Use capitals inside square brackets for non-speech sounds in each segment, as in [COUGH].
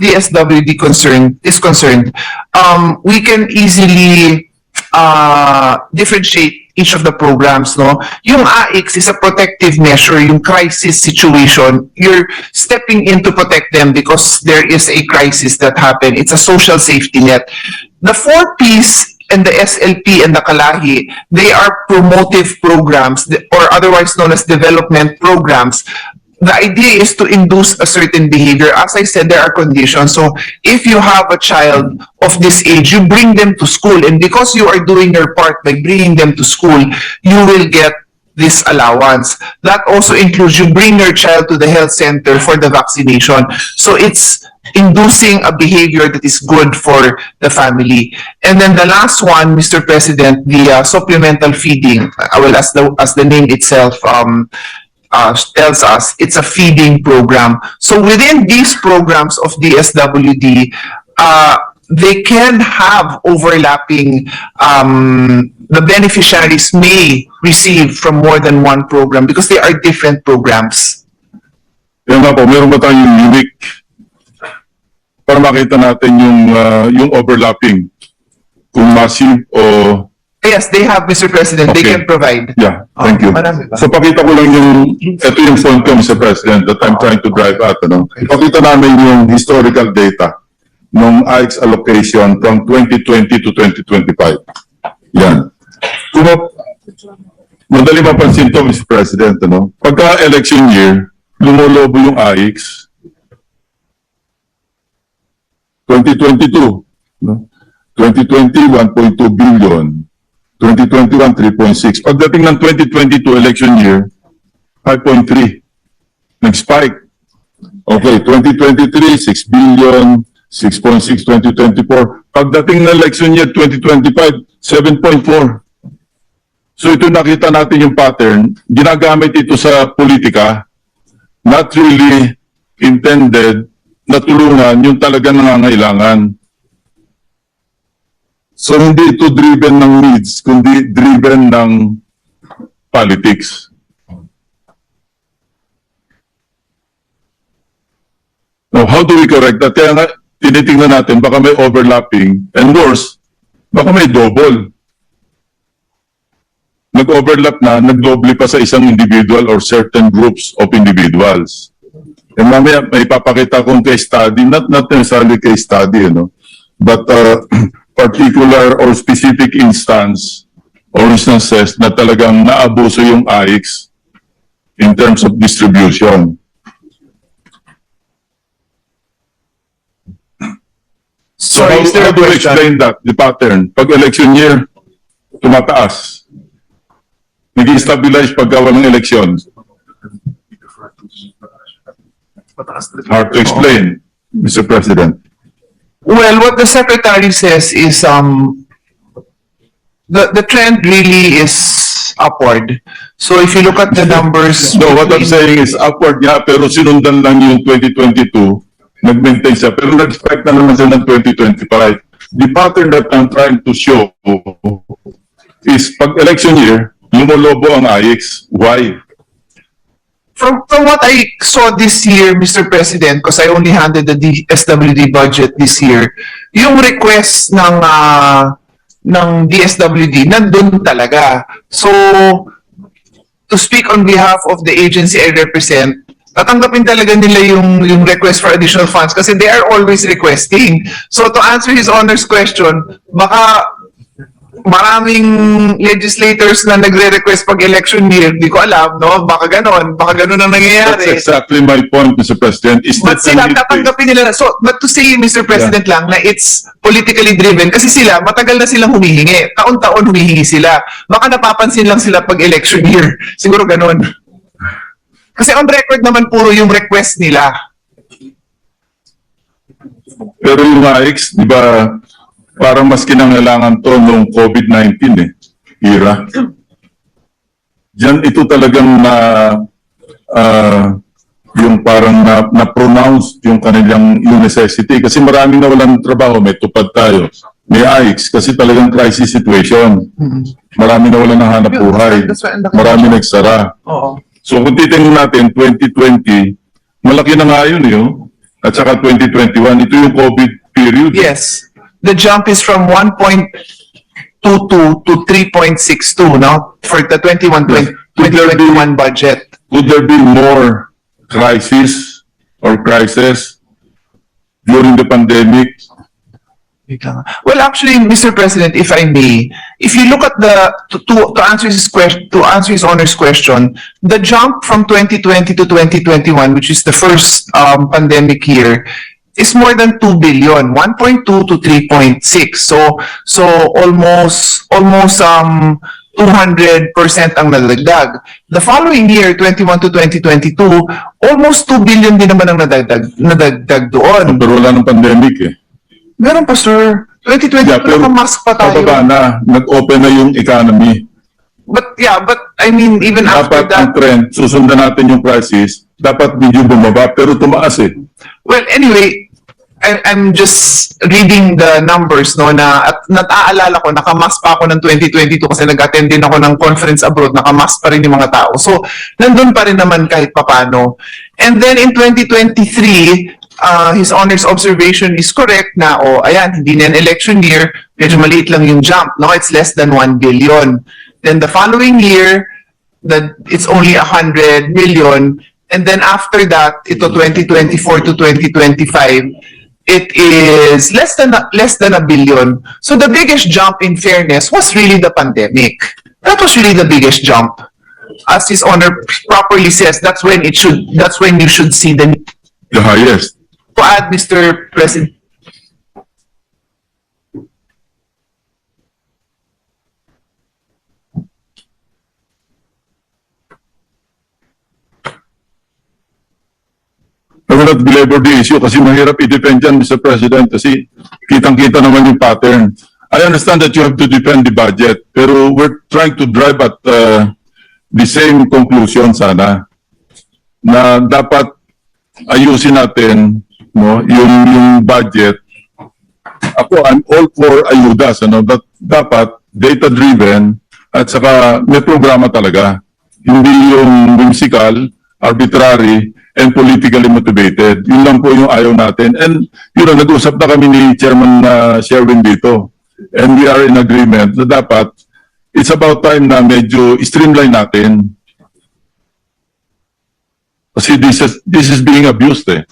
DSWD concerned is concerned, um, we can easily uh, differentiate each of the programs, no? Yung AX is a protective measure, yung crisis situation, you're stepping in to protect them because there is a crisis that happened. It's a social safety net. The four Ps and the SLP and the Kalahi, they are promotive programs or otherwise known as development programs. The idea is to induce a certain behavior. As I said, there are conditions. So if you have a child of this age, you bring them to school and because you are doing your part by bringing them to school, you will get this allowance. That also includes you bring your child to the health center for the vaccination. So it's inducing a behavior that is good for the family. And then the last one, Mr. President, the uh, supplemental feeding, uh, well, as the, as the name itself, um, uh, tells us, it's a feeding program. So within these programs of DSWD, uh, they can have overlapping, um, the beneficiaries may receive from more than one program because they are different programs. Yan nga po, meron ba tayong unique para makita natin yung, ah, yung overlapping? Kung massive o, Yes, they have, Mr. President, they Okay. can provide. yeah, thank you. Ah, marami ba? So pakita ko lang yung, ito yung phone ko, Mr. President, that I'm trying to drive at, ano. Ipakita namin yung historical data ng AIX allocation from 2020 to 2025. Yan. Kung ma- madali mapansin to, Mr. President, ano, pagka election year, lumolobo yung AIX, 2022, no? 2020, 1.2 billion. 2021, 3.6. Pagdating ng 2022 election year, 5.3. Nag-spike. Okay, 2023, 6 billion, 6.6, 2024. Pagdating ng election year 2025, 7.4. So ito nakita natin yung pattern. Ginagamit ito sa politika, not really intended na tulungan yung talaga nangangailangan. So hindi ito driven ng needs, kundi driven ng politics. Now, how do we correct that? Kaya nga, tinitingnan natin, baka may overlapping, and worse, baka may double. Nag-overlap na, nag-double pa sa isang individual or certain groups of individuals. And mamaya, may papakita kong case study, not, not necessarily case study, you know, but uh, [CLEARS THROAT] particular or specific instance or instances na talagang naabuso yung AIX in terms of distribution. So Sorry, how, is there how a do you explain that, the pattern? Pag election year, tumataas. Nag-stabilize pagka walang election. Hard to explain, Mr. President. Well, what the secretary says is, um, the, the trend really is upward. So if you look at the numbers. No, what I'm saying is upward nga, pero sinundan lang yung 2022, nag-maintain siya, pero nag-expect na naman siya ng 2025. The pattern that I'm trying to show is pag election year, lumolobo ang AIX. Why? From, from what I saw this year, Mr. President, because I only handed the D- SWD budget this year, yung request ng, ah, ng DSWD, nandun talaga. So, to speak on behalf of the agency I represent, tatanggapin talaga nila yung, yung request for additional funds kasi they are always requesting. So, to answer his honor's question, baka maraming legislators na nagre-request pag election year, di ko alam, no? Baka ganon, baka ganon ang That's nangyayari. exactly my point, Mr. President. Is But sila, tatanggapin nila. So, but to say, Mr. President lang, na it's politically driven, kasi sila, matagal na silang humihingi. Taon-taon humihingi sila. Baka napapansin lang sila pag election year. [LAUGHS] Siguro ganon. Kasi on record naman puro yung request nila. Pero yung AIX, di ba, parang mas kinangailangan to nung COVID-19 eh, era. Diyan ito talagang na, ah, yung parang na, na-pronounce yung kanilang yung necessity. Kasi maraming nawalan ng trabaho, may tupad tayo. May AIX kasi talagang crisis situation. Marami nawalan ng hanap buhay. Marami nagsara. Oo. So kung titingnan natin, 2020, malaki na nga yun eh. oh. at saka 2021. Ito yung COVID period. Yes. The jump is from 1.22 to 3.62, now For the 21, 2021 budget. Could there be more crisis or crisis during the pandemic? Wait lang. Well, actually, Mr. President, if I may, if you look at the, to, to, to answer his question, to answer his honor's question, the jump from 2020 to 2021, which is the first, um, pandemic year, is more than 2 billion, 1.2 to 3.6. So, so almost, almost, um, 200% ang nadagdag. The following year, 21 to 2022, almost 2 billion din naman ang nadagdag, nadagdag doon. Pero wala ng pandemic eh. Meron pa, sir. 2022 Yeah, pero nakamask pa tayo. Pababa na, nag-open na yung economy. But yeah, but I mean, even after Dapat ang that, trend, susundan natin yung crisis, dapat medyo bumaba, pero tumaas eh. well, anyway, I, I'm just reading the numbers, no, na, at nataalala ko, nakamask pa ako ng 2022 kasi nag-attend din ako ng conference abroad, nakamask pa rin yung mga tao. So, nandun pa rin naman kahit papano. And then in 2023, uh, his honor's observation is correct na, oh, ayan, hindi na an election year, medyo maliit lang yung jump, no? It's less than 1 billion. Then the following year, that it's only 100 million. And then after that, ito 2024 to 2025, it is less than a, less than a billion. So the biggest jump in fairness was really the pandemic. That was really the biggest jump. As his honor properly says, that's when it should that's when you should see the The highest. to add, Mr. President. I will not belabor the issue kasi mahirap i-defend yan, Mr. President, kasi kitang-kita naman yung pattern. I understand that you have to defend the budget, pero we're trying to drive at uh, the same conclusion sana na dapat ayusin natin no, yung, yung budget. Ako, I'm all for ayudas, ano, but dapat data-driven at saka may programa talaga. Hindi yung whimsical, arbitrary, and politically motivated. Yun lang po yung ayaw natin. And yun know, nag-usap na kami ni Chairman uh, Sherwin dito. And we are in agreement na dapat it's about time na medyo streamline natin. Kasi this is, this is being abused eh.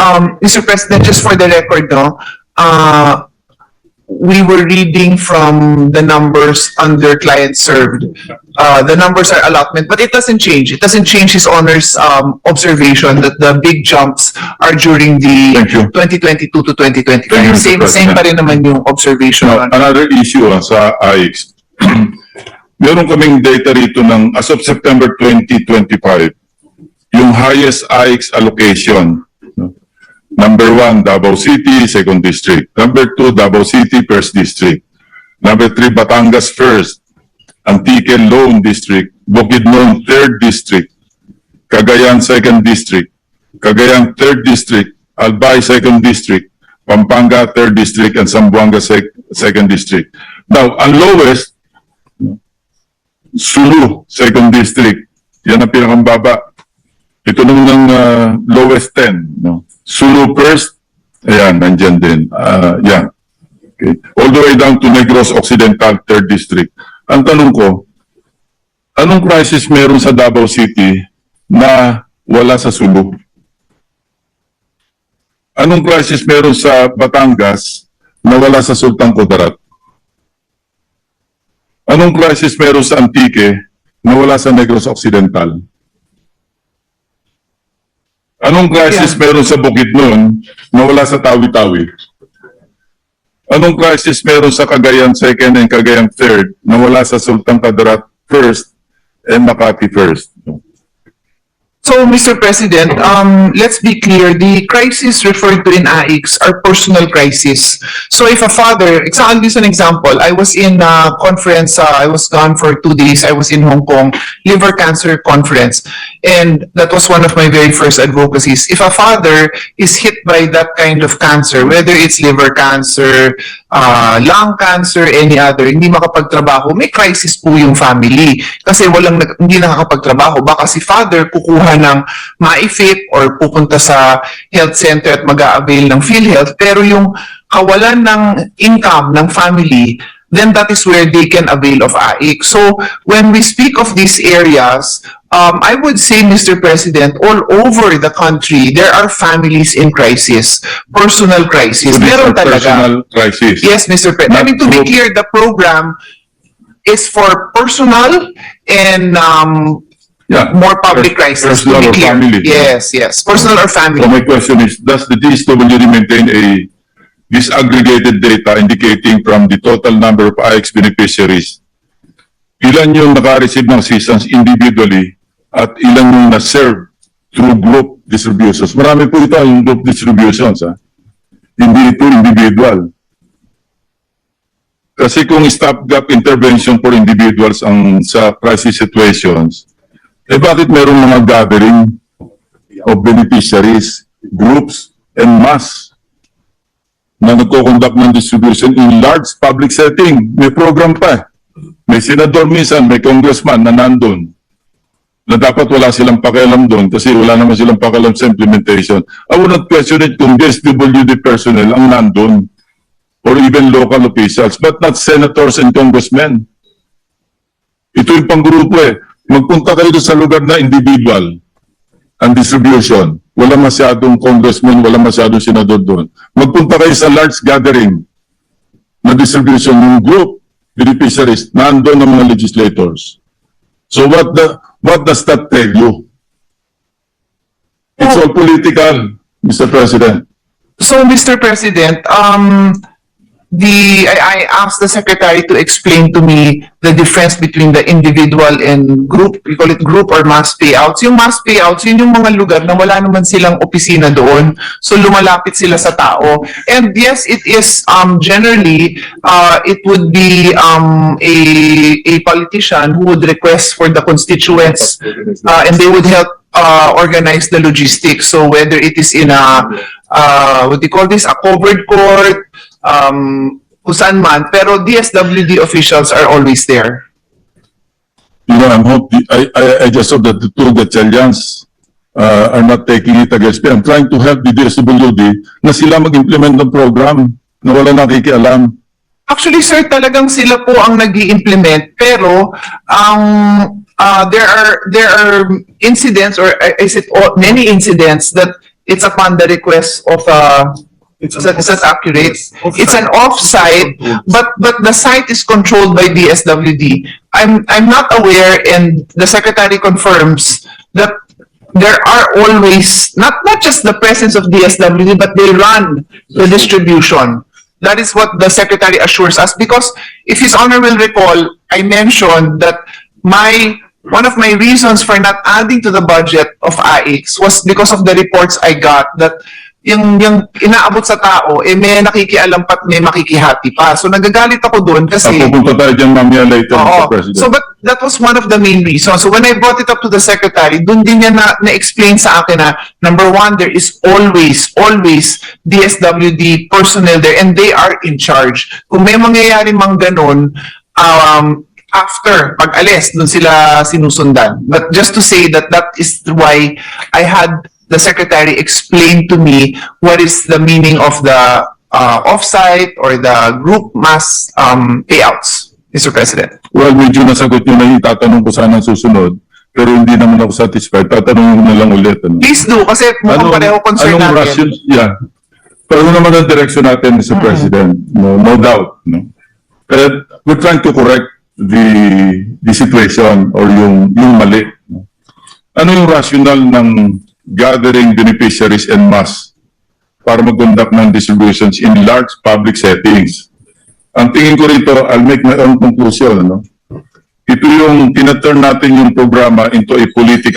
Um, Mr. President, just for the record, no, uh, we were reading from the numbers under client served. Uh, the numbers are allotment, but it doesn't change. It doesn't change his honor's, um, observation that the big jumps are during the Thank you. 2022 to Thank you, 2025. Mr. Same, same pa rin naman yung observation. Now, another issue ah, sa AIX. [CLEARS THROAT] Meron kaming data rito ng as of September 2025, yung highest AIX allocation. Number one, Davao City, second district. Number two, Davao City, first district. Number three, Batangas first. Antique Loan District. Bukidnon, third district. Cagayan, second district. Cagayan, third district. Albay, second district. Pampanga, third district, and Zamboanga, sec- second district. Now, ang lowest, Sulu, second district. Yan ang pinakambaba. Ito nung ng uh, lowest 10. No? Sulu first, ayan, nandyan din. Uh, yan. Okay. All the way down to Negros Occidental, third district. Ang tanong ko, anong crisis meron sa Davao City na wala sa Sulu? Anong crisis meron sa Batangas na wala sa Sultan Kudarat? Anong crisis meron sa Antique na wala sa Negros Occidental? Anong crisis Yeah. meron sa Bukidnon na wala sa Tawi-Tawi? Anong crisis meron sa Cagayan 2nd and Cagayan 3rd na wala sa Sultan Kudarat 1st and Makati First. So, Mr. President, um, let's be clear, the crisis referred to in AIX are personal crisis. So if a father, I'll use an example, I was in a conference, uh, I was gone for two days, I was in Hong Kong, liver cancer conference. And that was one of my very first advocacies. If a father is hit by that kind of cancer, whether it's liver cancer, uh, lung cancer, any other, hindi makapagtrabaho, may crisis po yung family. Kasi walang, hindi nakakapagtrabaho. Baka si father kukuha ng maifip or pupunta sa health center at mag-a-avail ng PhilHealth. Pero yung kawalan ng income ng family, then that is where they can avail of AIC. So when we speak of these areas, um, I would say, Mr. President, all over the country, there are families in crisis, personal crisis. So Meron personal crisis. Yes, Mr. President. I mean, to be clear, the program is for personal and um, Yeah. more public crisis. To personal be or clear. family. Yes, yes. Personal or So family. my question is, does the DSWD maintain a disaggregated data indicating from the total number of IX beneficiaries? Ilan yung naka-receive ng assistance individually at ilan yung na-serve through group distributions? Marami po ito yung group distributions, ha? Hindi ito individual. Kasi kung stopgap intervention for individuals ang sa crisis situations, eh bakit merong mga gathering of beneficiaries, groups, and mass na nagko-conduct ng distribution in large public setting. May program pa. May senador minsan, may congressman na nandun na dapat wala silang pakialam doon kasi wala naman silang pakialam sa implementation. I would not question it kung DSWD personnel ang nandun or even local officials, but not senators and congressmen. Ito yung panggrupo eh. Magpunta kayo sa lugar na individual ang distribution. Wala masyadong congressman, wala masyadong senador doon. Magpunta kayo sa large gathering na distribution ng group beneficiaries, nandun ang mga legislators. So what the what does that tell you? It's all political, Mr. President. So, Mr. President, um, the, I, I asked the secretary to explain to me the difference between the individual and group, we call it group or mass payouts. Yung mass payouts, yun yung mga lugar na wala naman silang opisina doon. So, lumalapit sila sa tao. And yes, it is, um, generally, uh, it would be, um, a, a politician who would request for the constituents, uh, and they would help uh, organize the logistics. So whether it is in a, uh, what do you call this, a covered court, um, kung saan man, pero DSWD officials are always there. You know, I'm hope, I, I, I just hope that the two Gatchalians uh, are not taking it against me. I'm trying to help the DSWD na sila mag-implement ng program na wala nakikialam. Actually, sir, talagang sila po ang nag implement pero ang uh, there are there are incidents or uh, is it all, many incidents that it's upon the request of uh, is that, is that accurate? It's an off-site, but, but the site is controlled by DSWD. I'm, I'm not aware, and the secretary confirms that there are always, not, not just the presence of DSWD, but they run the distribution. That is what the secretary assures us, because if his honor will recall, I mentioned that my, one of my reasons for not adding to the budget of AX was because of the reports I got that yung, yung inaabot sa tao, eh may nakikialam pat may makikihati pa. So nagagalit ako doon Ah, kasi... pupunta tayo dyan mamaya later, Mr. Oo. President. So but that was one of the main reasons. So when I brought it up to the secretary, doon din niya na, na-explain sa akin na number one, there is always, always DSWD personnel there and they are in charge. Kung may mangyayari mang ganun, um, after pag-alis, doon sila sinusundan. But just to say that that is why I had the secretary explain to me what is the meaning of the uh, offsite or the group mass um, payouts, Mr. President. Well, medyo nasagot nyo na yung tatanong ko sana susunod, pero hindi naman ako satisfied. Tatanungin ko na lang ulit. Ano? Please do, kasi mukhang pareho concern anong natin. ration, yeah. Pero naman ang direction natin, Mr. President, no, no doubt. No? But we're trying to correct the the situation or yung yung mali. No? Ano yung rational ng gathering beneficiaries en mass para mag-conduct ng distributions in large public settings? Ang tingin ko rito, I'll make my own conclusion. No? ito yung tinaturn natin yung programa into a political